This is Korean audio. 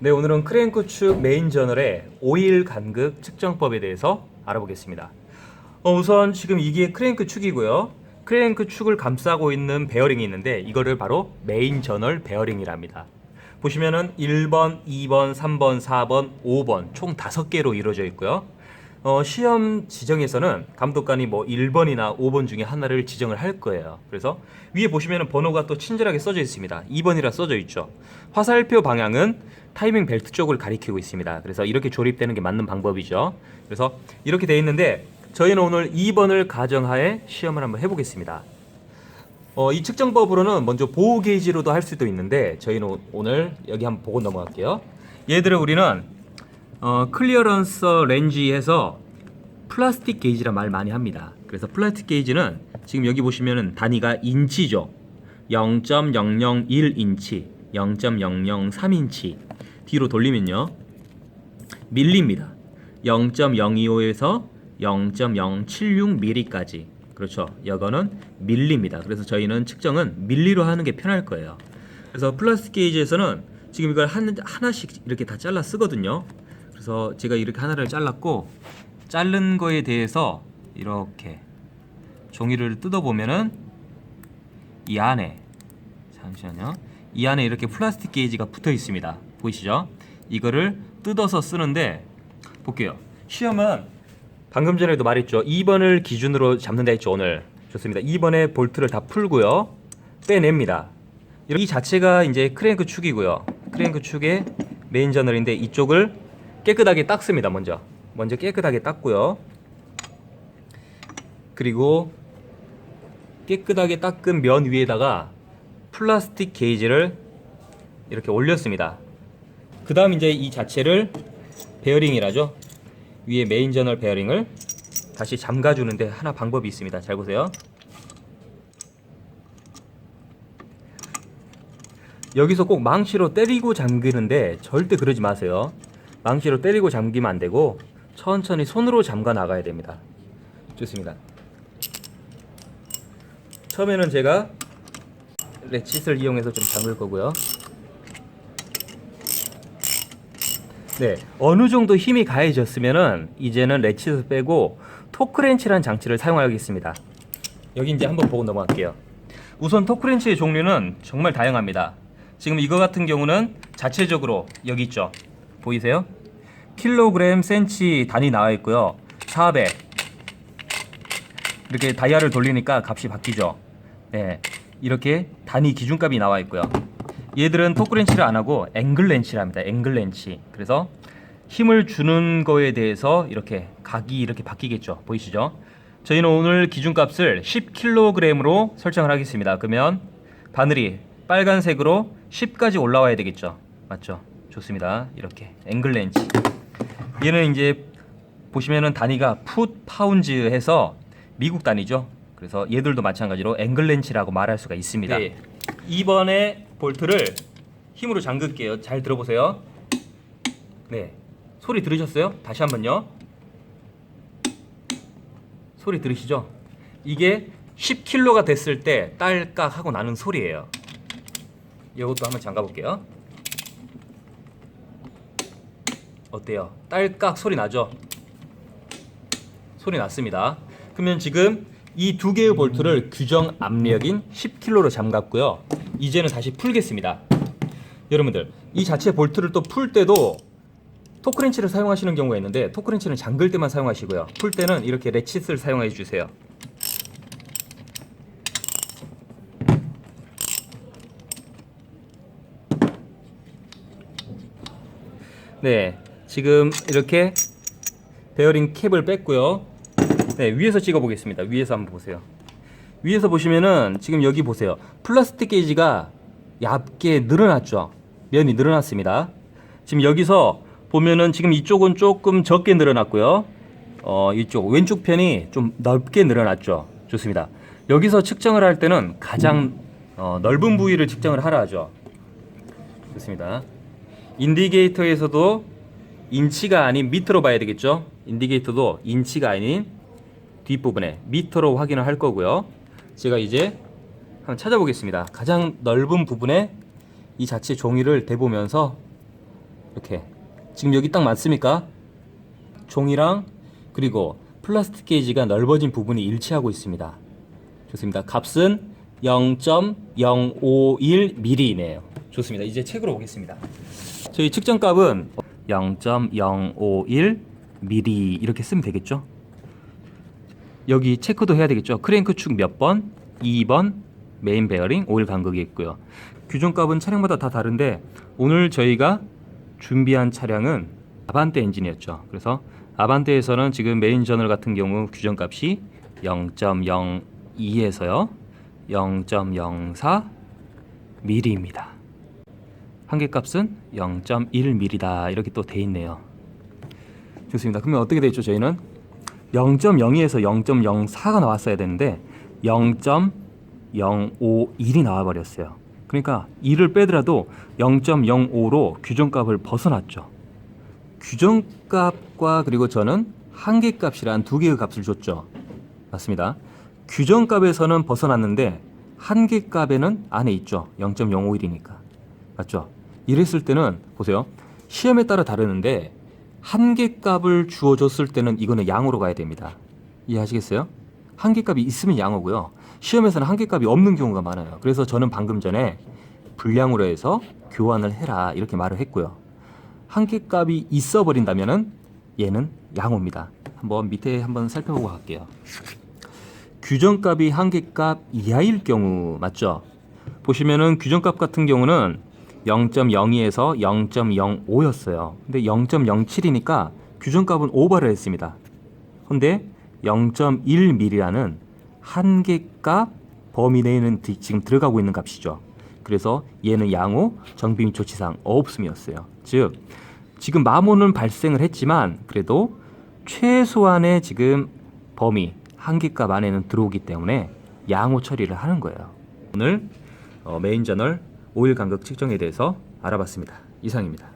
네, 오늘은 크랭크 축 메인 저널의 오일 간극 측정법에 대해서 알아보겠습니다. 어, 우선 지금 이게 크랭크 축이고요. 크랭크 축을 감싸고 있는 베어링이 있는데 이거를 바로 메인 저널 베어링이랍니다. 보시면은 1번, 2번, 3번, 4번, 5번 총 5개로 이루어져 있고요. 어, 시험 지정에서는 감독관이 뭐 1번이나 5번 중에 하나를 지정을 할 거예요. 그래서 위에 보시면은 번호가 또 친절하게 써져 있습니다. 2번이라 써져 있죠. 화살표 방향은 타이밍 벨트 쪽을 가리키고 있습니다. 그래서 이렇게 조립되는 게 맞는 방법이죠. 그래서 이렇게 돼 있는데 저희는 오늘 2번을 가정하에 시험을 한번 해보겠습니다. 어, 이 측정법으로는 먼저 보호 게이지로도 할 수도 있는데 저희는 오- 오늘 여기 한번 보고 넘어갈게요. 얘들을 우리는 어, 클리어런스 렌지에서 플라스틱 게이지란 말 많이 합니다. 그래서 플라스틱 게이지는 지금 여기 보시면은 단위가 인치죠. 0.001인치, 0.003인치. 뒤로 돌리면요. 밀리입니다. 0.025에서 0.076mm까지. 그렇죠. 이거는 밀리입니다. 그래서 저희는 측정은 밀리로 하는 게 편할 거예요. 그래서 플라스틱 게이지에서는 지금 이걸 한, 하나씩 이렇게 다 잘라 쓰거든요. 그래서 제가 이렇게 하나를 잘랐고 자른 거에 대해서 이렇게 종이를 뜯어 보면은 이 안에 잠시만요. 이 안에 이렇게 플라스틱 게이지가 붙어 있습니다. 보이시죠? 이거를 뜯어서 쓰는데 볼게요. 시험은 방금 전에도 말했죠. 2번을 기준으로 잡는다 했죠, 오늘. 좋습니다. 2번에 볼트를 다 풀고요. 빼냅니다. 이 자체가 이제 크랭크 축이고요. 크랭크 축의 메인 저널인데 이쪽을 깨끗하게 닦습니다, 먼저. 먼저 깨끗하게 닦고요. 그리고 깨끗하게 닦은 면 위에다가 플라스틱 게이지를 이렇게 올렸습니다. 그 다음 이제 이 자체를 베어링이라죠. 위에 메인 저널 베어링을 다시 잠가주는데 하나 방법이 있습니다. 잘 보세요. 여기서 꼭 망치로 때리고 잠그는데 절대 그러지 마세요. 망치로 때리고 잠기면 안 되고 천천히 손으로 잠가 나가야 됩니다. 좋습니다. 처음에는 제가 레칫을 이용해서 좀 잠글 거고요. 네, 어느 정도 힘이 가해졌으면은 이제는 레칫을 빼고 토크렌치라는 장치를 사용하겠습니다. 여기 이제 한번 보고 넘어갈게요. 우선 토크렌치의 종류는 정말 다양합니다. 지금 이거 같은 경우는 자체적으로 여기 있죠. 보이세요? 킬로그램, 센치 단위 나와 있고요. 400. 이렇게 다이아를 돌리니까 값이 바뀌죠. 네. 이렇게 단위 기준값이 나와 있고요. 얘들은 토크렌치를 안 하고 앵글렌치를 합니다. 앵글렌치. 그래서 힘을 주는 거에 대해서 이렇게 각이 이렇게 바뀌겠죠. 보이시죠? 저희는 오늘 기준값을 10kg으로 설정을 하겠습니다. 그러면 바늘이 빨간색으로 10까지 올라와야 되겠죠. 맞죠? 좋습니다. 이렇게 앵글렌치. 얘는 이제 보시면은 단위가 풋 파운즈 해서 미국 단위죠. 그래서 얘들도 마찬가지로 앵글렌치라고 말할 수가 있습니다. 네. 2번의 볼트를 힘으로 잠글게요. 잘 들어보세요. 네. 소리 들으셨어요? 다시 한번요. 소리 들으시죠? 이게 10kg가 됐을 때 딸깍 하고 나는 소리예요. 이것도 한번 잠가 볼게요. 어때요? 딸깍 소리 나죠? 소리 났습니다. 그러면 지금 이 두 개의 볼트를 규정 압력인 10kg로 잠갔고요. 이제는 다시 풀겠습니다. 여러분들, 이 자체 볼트를 또 풀 때도 토크렌치를 사용하시는 경우가 있는데 토크렌치는 잠글 때만 사용하시고요. 풀 때는 이렇게 레칫을 사용해 주세요. 네, 지금 이렇게 베어링 캡을 뺐고요. 네, 위에서 찍어 보겠습니다. 위에서 한번 보세요. 위에서 보시면은 지금 여기 보세요. 플라스틱 게이지가 얇게 늘어났죠. 면이 늘어났습니다. 지금 여기서 보면은 지금 이쪽은 조금 적게 늘어났고요. 어, 이쪽 왼쪽 편이 좀 넓게 늘어났죠. 좋습니다. 여기서 측정을 할 때는 가장 어, 넓은 부위를 측정을 하라 하죠. 좋습니다. 인디게이터에서도 인치가 아닌 미터로 봐야 되겠죠. 인디게이터도 인치가 아닌 뒷부분에 미터로 확인을 할 거고요. 제가 이제 한번 찾아보겠습니다. 가장 넓은 부분에 이 자체 종이를 대보면서 이렇게 지금 여기 딱 맞습니까? 종이랑 그리고 플라스틱 게이지가 넓어진 부분이 일치하고 있습니다. 좋습니다. 값은 0.051mm네요. 좋습니다. 이제 책으로 오겠습니다. 저희 측정값은 0.051mm 이렇게 쓰면 되겠죠? 여기 체크도 해야 되겠죠. 크랭크 축 몇 번, 2번 메인 베어링 오일 간극이 있고요. 규정값은 차량마다 다 다른데 오늘 저희가 준비한 차량은 아반떼 엔진이었죠. 그래서 아반떼에서는 지금 메인 저널 같은 경우 규정값이 0.02에서요. 0.04 mm입니다. 한계값은 0.1mm다. 이렇게 또 돼 있네요. 좋습니다. 그러면 어떻게 되죠? 저희는 0.02에서 0.04가 나왔어야 되는데 0.051이 나와 버렸어요. 그러니까 2를 빼더라도 0.05로 규정값을 벗어났죠. 규정값과 그리고 저는 한계값이란 두 개의 값을 줬죠. 맞습니다. 규정값에서는 벗어났는데 한계값에는 안에 있죠. 0.051이니까. 맞죠? 이랬을 때는 보세요. 시험에 따라 다르는데 한계값을 주어줬을 때는 이거는 양으로 가야 됩니다. 이해하시겠어요? 한계값이 있으면 양호고요. 시험에서는 한계값이 없는 경우가 많아요. 그래서 저는 방금 전에 불량으로 해서 교환을 해라 이렇게 말을 했고요. 한계값이 있어 버린다면은 얘는 양호입니다. 한번 밑에 한번 살펴보고 갈게요. 규정값이 한계값 이하일 경우 맞죠? 보시면은 규정값 같은 경우는 0.02에서 0.05였어요. 근데 0.07이니까 규정값은 오버를 했습니다. 근데 0.1mm라는 한계값 범위 내에는 디- 지금 들어가고 있는 값이죠. 그래서 얘는 양호 정비 및 조치상 없음이었어요. 즉 지금 마모는 발생을 했지만 그래도 최소한의 지금 범위 한계값 안에는 들어오기 때문에 양호 처리를 하는 거예요. 오늘 어, 메인 저널 오일 간극 측정에 대해서 알아봤습니다. 이상입니다.